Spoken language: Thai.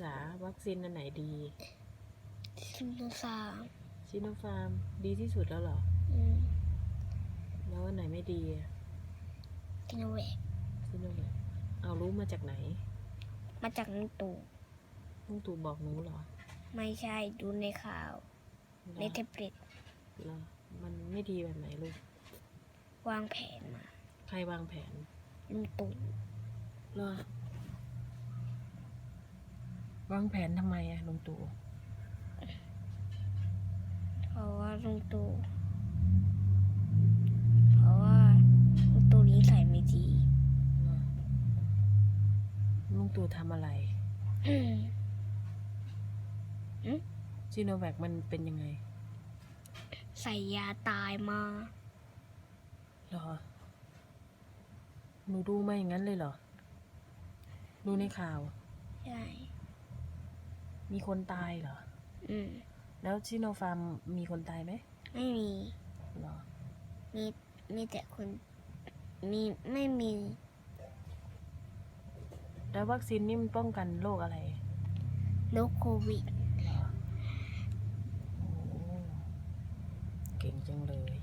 ษาวัคซีนอันไหนดีซิมโนซาชิโนฟาร์มดีที่สุดแล้วเหรอ อืมแล้วอันไหนไม่ดีอะซิโนแวคชิโนแวคเอารู้มาจากไหนมาจากลุงตู่ลุงตู่บอกหนูเหรอไม่ใช่ดูในข่าวเหรในอแท็บเล็ตเหรอมันไม่ดีแบบไหนลูก วางแผนมา ใครวางแผนลุงตู่ เหรอ วางแผนทำไมอะลุงตู่เพราะว่าลุงตู่เพราะว่าลุงตู่นิสัยไม่ดีเหรอลุงตู่ทำอะไรอืมชิโนแวคมันเป็นยังไง ใส่ยาตายมาเหรอหนูดูมาอย่างนั้นเลยเหรอ ดูในข่าว ใช่ มีคนตายเหรอ อืม แล้วชิโนฟาร์มมีคนตายไหมไม่มี เหรอ มีมีแต่คน มีไม่มีแล้ววัคซีนนี่มันป้องกันโรคอะไรโรคโควิด เหรอโอ้เก่งจังเลย